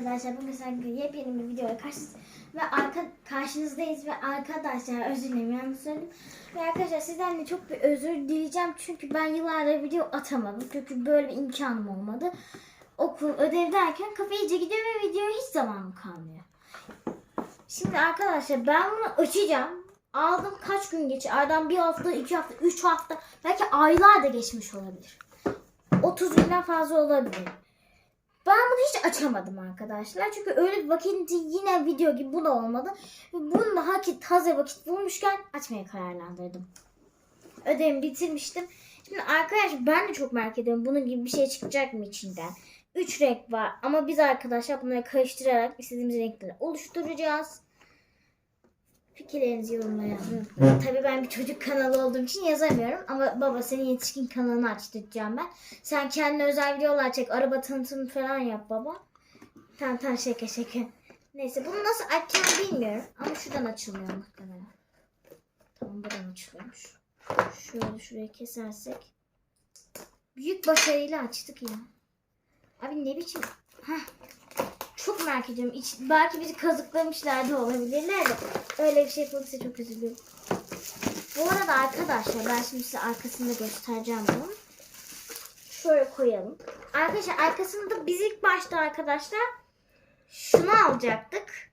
arkadaşlar. Bugün sen yepyeni bir videoya karşınız ve arka, karşınızdayız ve arkadaşlar özür dilerim yanlış söyledim. Ve arkadaşlar sizden de çok bir özür dileyeceğim çünkü ben yıllardır video atamadım. Çünkü böyle bir imkanım olmadı. Okul ödev derken kafa iyice gidiyor ve videoya hiç zamanım kalmıyor. Şimdi arkadaşlar ben bunu açacağım. Aldım kaç gün geçti? Aradan bir hafta, iki hafta, üç hafta belki aylar da geçmiş olabilir. 30 günden fazla olabilir. Ben bunu hiç açamadım arkadaşlar. Çünkü öyle bir vakit yine video gibi bu da olmadı. Bunu da vakit, taze vakit bulmuşken açmaya kararlandırdım. Ödevimi bitirmiştim. Şimdi arkadaşlar ben de çok merak ediyorum. Bunun gibi bir şey çıkacak mı içinden? 3 renk var ama biz arkadaşlar bunları karıştırarak istediğimiz renkleri oluşturacağız. Fikirlerinizi yorumlara. Tabii ben bir çocuk kanalı olduğum için yazamıyorum. Ama baba senin yetişkin kanalını açtıracağım ben. Sen kendine özel videolar çek. Araba tanıtımı falan yap baba. Tamam tamam şaka şaka. Neyse bunu nasıl açacağım bilmiyorum. Ama şuradan açılmıyor muhtemelen. Tamam buradan açılıyormuş. Şöyle şuraya kesersek. Büyük başarıyla açtık ya. Abi ne biçim... Heh. Çok merak ediyorum. İç, belki bizi kazıklamışlar da olabilirler de. Öyle bir şey yapılırsa çok üzülüyorum. Bu arada arkadaşlar ben şimdi size arkasını göstereceğim bunu. Şöyle koyalım. Arkadaşlar arkasında biz ilk başta arkadaşlar şunu alacaktık.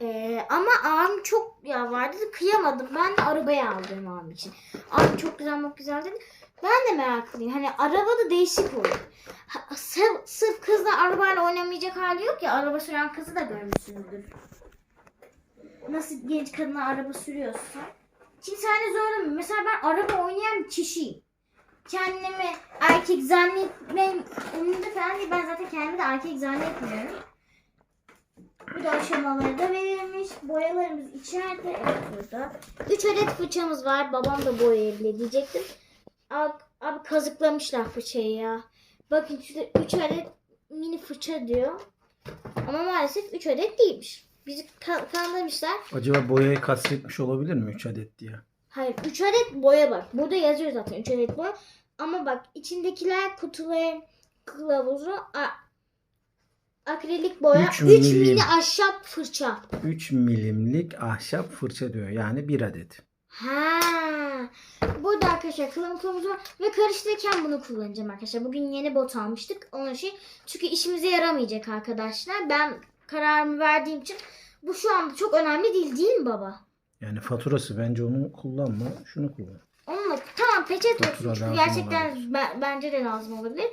Ee, ama abim çok yalvardı. Kıyamadım. Ben arabaya aldım abim için. Abim çok güzel çok güzel dedi. Ben de meraklıyım. Hani araba da değişik olur. Sırf, sırf kızla arabayla oynamayacak hali yok ya. Araba süren kızı da görmüşsünüzdür. Nasıl genç kadına araba sürüyorsa. Şimdi seni zorlamıyorum. Mesela ben araba oynayan bir kişiyim. Kendimi erkek zannetmem umurumda falan değil. Ben zaten kendimi de erkek zannetmiyorum. Bu da aşamaları da verilmiş. Boyalarımız içeride. Evet burada. 3 adet fırçamız var. Babam da boyayabilir diyecektim. Abi, abi kazıklamışlar fırçayı ya. Bakın şurada 3 adet mini fırça diyor. Ama maalesef 3 adet değilmiş. Bizi ka- kandırmışlar. Acaba boyayı kastetmiş olabilir mi 3 adet diye? Hayır 3 adet boya var. Burada yazıyor zaten 3 adet boya. Ama bak içindekiler kutuların kılavuzu a- akrilik boya. Üç 3 milim. mini ahşap fırça. 3 milimlik ahşap fırça diyor. Yani 1 adet. Ha. Burada arkadaşlar kılım kılavuz var ve karıştırırken bunu kullanacağım arkadaşlar. Bugün yeni bot almıştık. Onun şey çünkü işimize yaramayacak arkadaşlar. Ben kararımı verdiğim için bu şu anda çok önemli değil değil mi baba? Yani faturası bence onu kullanma. Şunu kullan. Onunla tamam peçete Fatura. Çünkü lazım gerçekten ben- bence de lazım olabilir.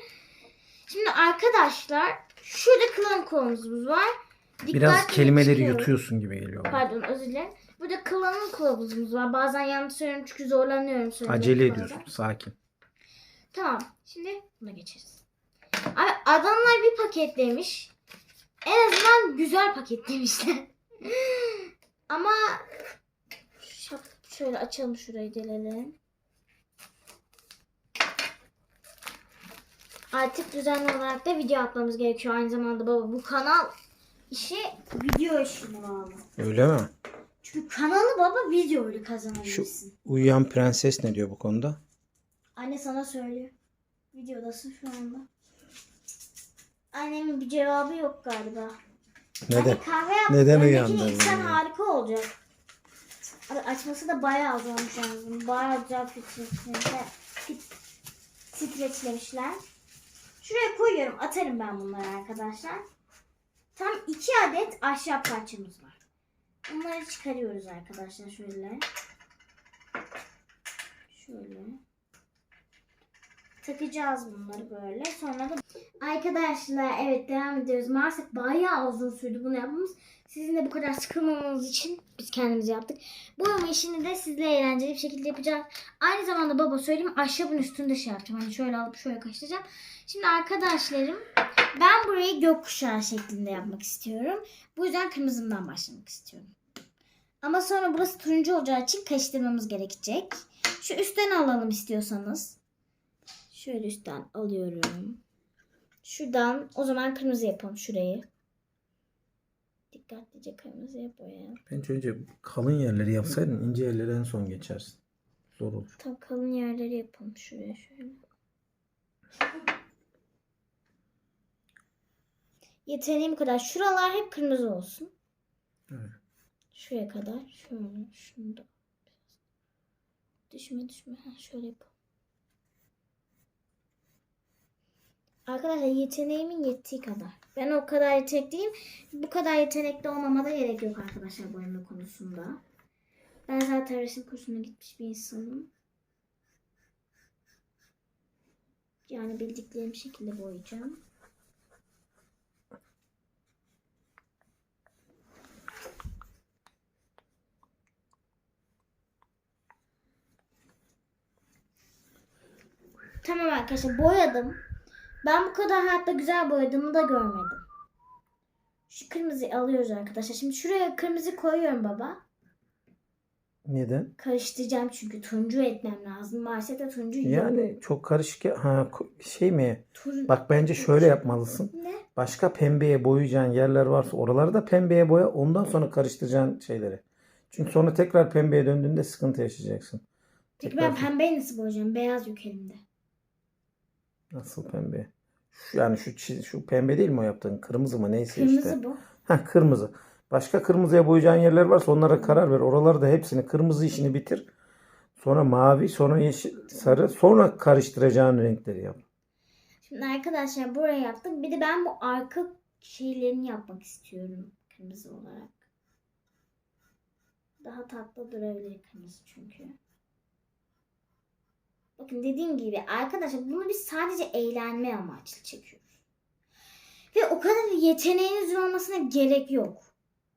Şimdi arkadaşlar şurada kılım kılavuzumuz var. Biraz Dikkatli kelimeleri çıkıyorum. yutuyorsun gibi geliyor. bana. Pardon özür dilerim. Burada kullanım kılavuzumuz var. Bazen yanlış söylüyorum çünkü zorlanıyorum söylemekte Acele ediyorsun. Sakin. Tamam. Şimdi buna geçeriz. Abi adamlar bir paketlemiş. En azından güzel paketlemişler. Ama şap- şöyle açalım şurayı delelim. Artık düzenli olarak da video atmamız gerekiyor. Aynı zamanda baba bu kanal işi video işine bağlı. Öyle mi? Çünkü kanalı baba video Şu kazanabilirsin. uyuyan prenses ne diyor bu konuda? Anne sana söylüyor. Videodasın şu anda. Annemin bir cevabı yok galiba. Neden? Anne kahve yap. Neden içsen beni? harika olacak. Açması da bayağı zormuş yalnız. Bayağı güzel filtremişler. Fit- Streçlemişler. Şuraya koyuyorum. Atarım ben bunları arkadaşlar. Tam iki adet ahşap parçamız var. Bunları çıkarıyoruz arkadaşlar şöyle. Şöyle. Takacağız bunları böyle. Sonra da Arkadaşlar evet devam ediyoruz. Maalesef bayağı uzun sürdü bunu yapmamız. Sizin de bu kadar sıkılmamanız için biz kendimiz yaptık. Bu ama işini de sizle eğlenceli bir şekilde yapacağız. Aynı zamanda baba söyleyeyim ahşabın üstünde şey yapacağım. Hani şöyle alıp şöyle kaçıracağım. Şimdi arkadaşlarım ben burayı gökkuşağı şeklinde yapmak istiyorum. Bu yüzden kırmızımdan başlamak istiyorum. Ama sonra burası turuncu olacağı için karıştırmamız gerekecek. Şu üstten alalım istiyorsanız. Şöyle üstten alıyorum. Şuradan o zaman kırmızı yapalım şurayı. Dikkatlice kırmızıya boyayalım. Bence önce kalın yerleri yapsaydın ince yerleri en son geçersin. Zor olur. Tam kalın yerleri yapalım şuraya şöyle. Yeteneğim kadar. Şuralar hep kırmızı olsun. Evet. Şuraya kadar. Şöyle. Şunu da. Düşme düşme. Ha, şöyle yapalım. Arkadaşlar yeteneğimin yettiği kadar. Ben o kadar yetenekliyim. Bu kadar yetenekli olmama da gerek yok arkadaşlar boyama konusunda. Ben zaten resim kursuna gitmiş bir insanım. Yani bildiklerim şekilde boyayacağım. Tamam arkadaşlar boyadım. Ben bu kadar hayatta güzel boyadığımı da görmedim. Şu kırmızıyı alıyoruz arkadaşlar. Şimdi şuraya kırmızı koyuyorum baba. Neden? Karıştıracağım çünkü turuncu etmem lazım. Maalesef de turuncu yok. Yani çok karışık ya- ha şey mi? Tur- Bak bence şöyle yapmalısın. Ne? Başka pembeye boyayacağın yerler varsa oraları da pembeye boya. Ondan sonra karıştıracağın şeyleri. Çünkü sonra tekrar pembeye döndüğünde sıkıntı yaşayacaksın. Peki Tekrar- ben pembeyi nasıl boyayacağım? Beyaz yok elimde. Nasıl pembe? Şu, yani şu çiz- şu pembe değil mi o yaptığın? Kırmızı mı neyse Kırmızı işte. bu. Ha kırmızı. Başka kırmızıya boyayacağın yerler varsa onlara karar ver. Oraları da hepsini kırmızı işini bitir. Sonra mavi, sonra yeşil, sarı, sonra karıştıracağın renkleri yap. Şimdi arkadaşlar buraya yaptık. Bir de ben bu arka şeylerini yapmak istiyorum. Kırmızı olarak. Daha tatlı durabilir kırmızı çünkü. Bakın dediğim gibi arkadaşlar bunu biz sadece eğlenme amaçlı çekiyoruz. Ve o kadar yeteneğiniz olmasına gerek yok.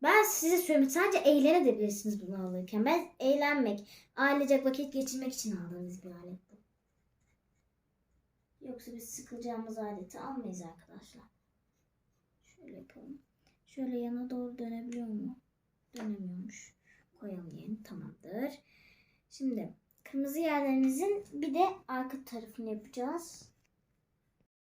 Ben size söyleyeyim sadece eğlenebilirsiniz bunu alırken. Ben eğlenmek, ailecek vakit geçirmek için aldığımız bir alet bu. Yoksa biz sıkılacağımız aleti almayız arkadaşlar. Şöyle yapalım. Şöyle yana doğru dönebiliyor mu? Dönemiyormuş. Koyalım yerine. Tamamdır. Şimdi kırmızı yerlerimizin bir de arka tarafını yapacağız.